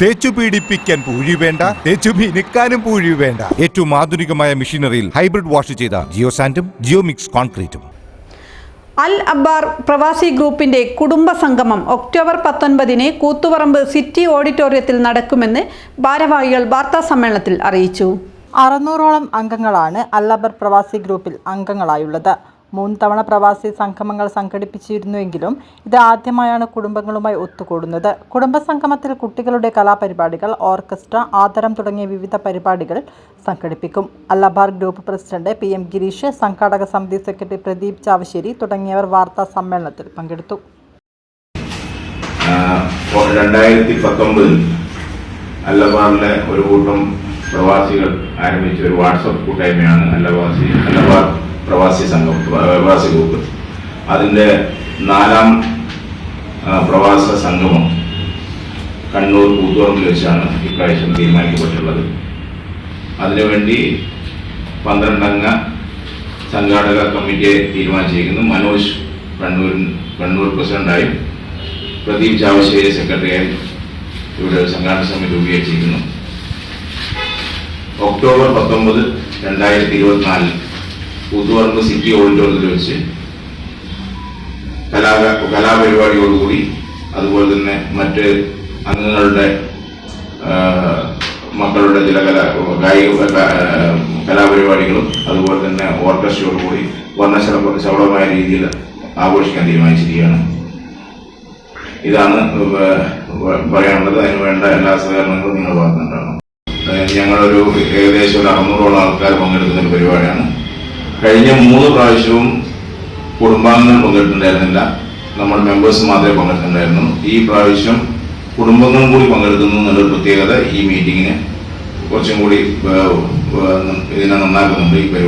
തേച്ചു പീഡിപ്പിക്കാൻ പൂഴി വേണ്ട തേച്ചു മിനുക്കാനും പൂഴി വേണ്ട. ഏറ്റവും ആധുനികമായ മെഷീനറിയിൽ ഹൈബ്രിഡ് വാഷ് ചെയ്ത ജിയോ സാൻഡും ജിയോ മിക്സ് കോൺക്രീറ്റും. അൽ അബ്ബാർ പ്രവാസി ഗ്രൂപ്പിന്റെ കുടുംബ സംഗമം ഒക്ടോബർ പത്തൊൻപതിന് കൂത്തുപറമ്പ് സിറ്റി ഓഡിറ്റോറിയത്തിൽ നടക്കുമെന്ന് ഭാരവാഹികൾ വാർത്താ സമ്മേളനത്തിൽ അറിയിച്ചു. അറുന്നൂറോളം അംഗങ്ങളാണ് അൽ അല്ലബർ പ്രവാസി ഗ്രൂപ്പിൽ അംഗങ്ങളായുള്ളത്. മൂന്ന് തവണ പ്രവാസി സംഗമങ്ങൾ സംഘടിപ്പിച്ചിരുന്നുവെങ്കിലും ഇത് ആദ്യമായാണ് കുടുംബങ്ങളുമായി ഒത്തുകൂടുന്നത്. കുടുംബ സംഗമത്തിൽ കുട്ടികളുടെ കലാപരിപാടികൾ ഓർക്കസ്ട്ര ആദരം തുടങ്ങിയ വിവിധ പരിപാടികൾ സംഘടിപ്പിക്കും. അല്ലബാർ group president P M Girish സംഘാടക സമിതി സെക്രട്ടറി പ്രദീപ് ചാവശ്ശേരി തുടങ്ങിയവർ വാർത്താ സമ്മേളനത്തിൽ പങ്കെടുത്തു. രണ്ടായിരത്തി പത്തൊമ്പതിൽ അല്ലബാറിലെ ഒരു കൂട്ടം പ്രവാസികൾ ആരംഭിച്ച ഒരു വാട്സപ്പ് കൂട്ടായ്മയാണ് അല്ലവാസി സംഘം പ്രവാസി ഗ്രൂപ്പ്. അതിന്റെ നാലാം പ്രവാസ സംഗമം കണ്ണൂർ കൂത്തുപറമ്പിൽ വെച്ചാണ് ഇപ്രാവശ്യം തീരുമാനിക്കപ്പെട്ടുള്ളത് അതിനുവേണ്ടി പന്ത്രണ്ടംഗ സംഘാടക കമ്മിറ്റിയെ തീരുമാനിച്ചിരിക്കുന്നു. മനോജ് കണ്ണൂർ കണ്ണൂർ പ്രസിഡന്റായും പ്രദീപ് ചാവശ്ശേരി സെക്രട്ടറിയായും ഇവിടെ സംഘാടന സമിതി രൂപീകരിച്ചിരിക്കുന്നു. ഒക്ടോബർ പത്തൊമ്പത് രണ്ടായിരത്തി ഇരുപത്തിനാലിൽ പുതുവറമ്പ് സിറ്റി ഓഡിറ്റോറിയത്തിൽ വെച്ച് കലാ കലാപരിപാടിയോടുകൂടി അതുപോലെ തന്നെ മറ്റ് അംഗങ്ങളുടെ മക്കളുടെ ചില കലാ കായിക കലാപരിപാടികളും അതുപോലെ തന്നെ ഓർക്കസ്ട്രയോടുകൂടി വർണശല ശബളമായ രീതിയിൽ ആഘോഷിക്കാൻ തീരുമാനിച്ചിരിക്കുകയാണ്. ഇതാണ് പറയാനുള്ളത്. അതിന് വേണ്ട എല്ലാ സഹകരണങ്ങളും നിങ്ങൾ ഭാഗത്തുണ്ടാകണം ഏഹ് ഞങ്ങളൊരു ഏകദേശം ഒരു അറുന്നൂറോളം ആൾക്കാർ പങ്കെടുക്കുന്ന ഒരു പരിപാടിയാണ്. കഴിഞ്ഞ മൂന്ന് പ്രാവശ്യവും കുടുംബാംഗങ്ങൾ പങ്കെടുത്തിട്ടുണ്ടായിരുന്നില്ല. നമ്മൾ മെമ്പേഴ്സ് മാത്രമേ പങ്കെടുത്തിട്ടുണ്ടായിരുന്നു ഈ പ്രാവശ്യം കുടുംബങ്ങളും കൂടി പങ്കെടുക്കുന്നു എന്നുള്ളൊരു പ്രത്യേകത ഈ മീറ്റിങ്ങിന് കുറച്ചും കൂടി ഇതിനെ നന്നാക്കുന്നുണ്ട് ഈ